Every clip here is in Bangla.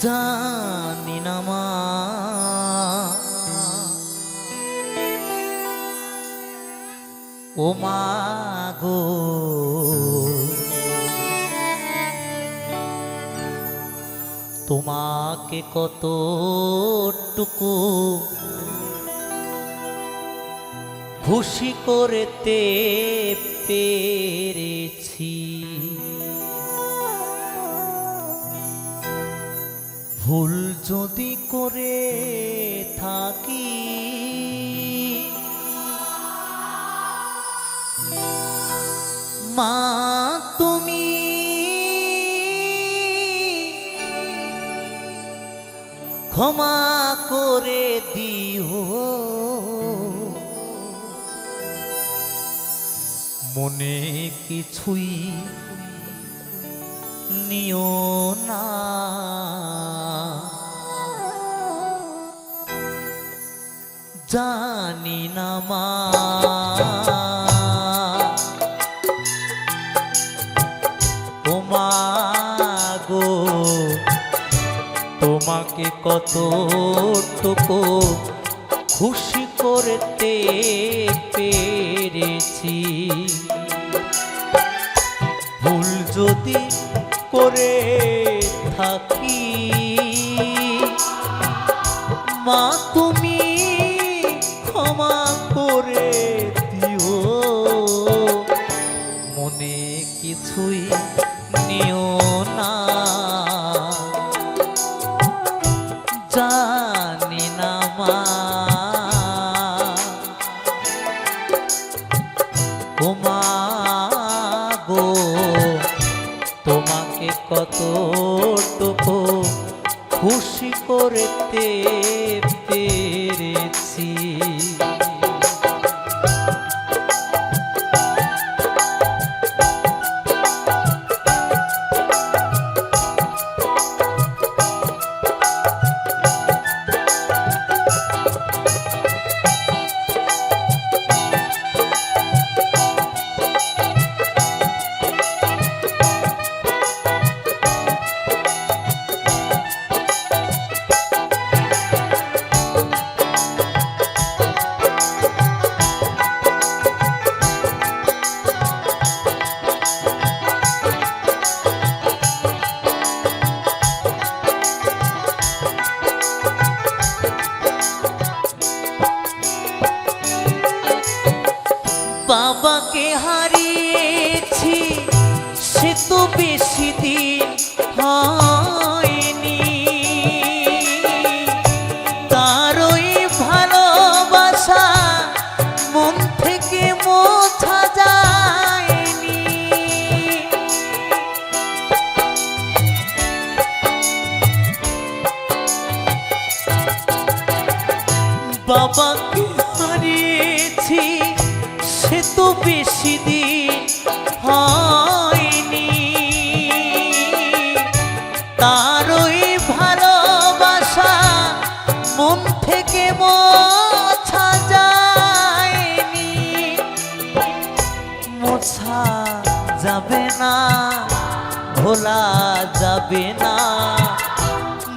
জানি ও মা গো। তোমাকে কতটুকু খুশি করতে পেরেছি। ভুল যদি করে থাকি মা তুমি ক্ষমা করে দিও। মনে কিছুই নিও না। জানি না মা। ও মা গো, তোমাকে কতটুকু খুশি করতে পেরেছি। ভুল যদি করে থাকি, মা তুমি মনে কিছুই নিও না। জানি না মা। ও মা গো তোমাকে কতটুকু খুশি করতে বাবাকে হারিয়েছি। বেশি হয়নি। তারই ভালোবাসা মন থেকে মোছা যায়নি। মোছা যাবে না, ভোলা যাবে না,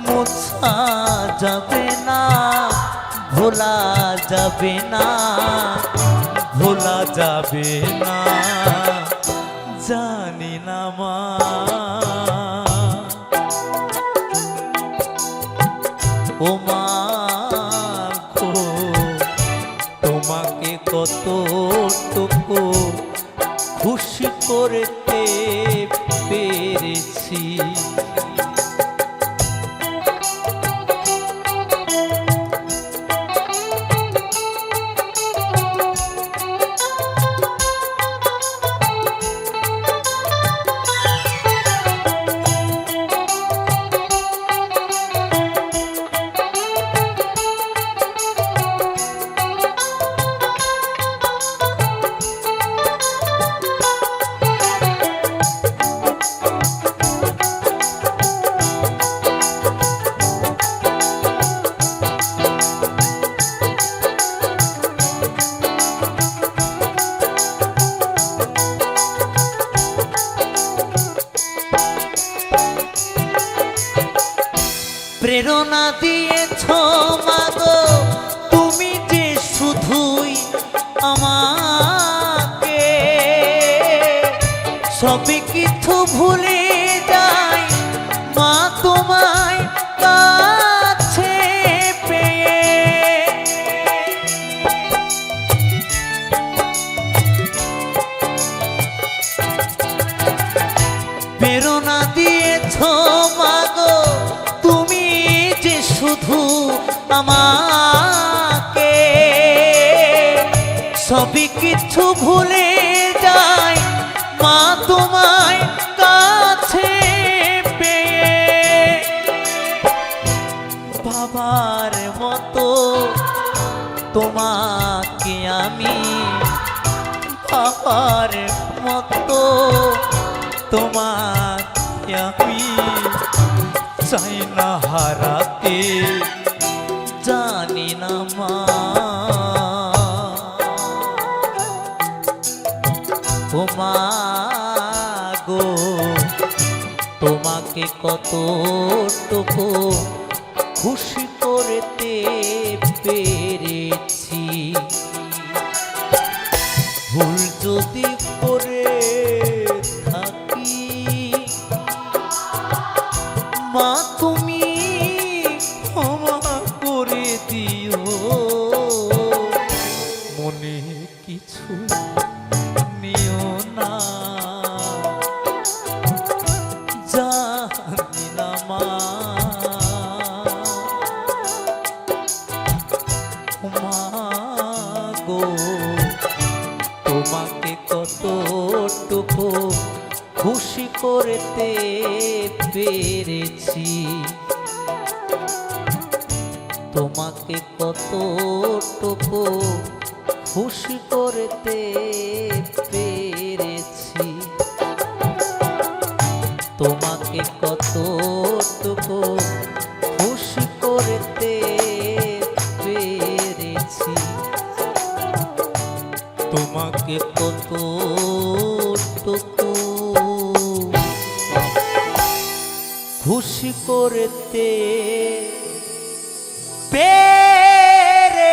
মোছা যাবে না, ভোলা যাবে না। ভোলা যাবে না জানি না মা। ও মা তোমাকে কতটুকু খুশি করতে পেরেছি। প্রেরণা দিয়েছ মাগো তুমি যে শুধুই আমাকে সবই কিছু ভুলে শুধু আমাকে। সবই কিছু ভুলে যায় মা তোমায় কাছে পেয়ে। বাবার মতো তোমাকে আমি, বাবার মতো তোমাকে আমি। চাই না হারাতে জানি না মা। ও মা গো তোমাকে কতটুকু খুশি মা করতে পেরেছি। তোমাকে কতটুকু খুশি করতে পেরেছি। তোমাকে কতটুকু খুশি করতে পেরেছি।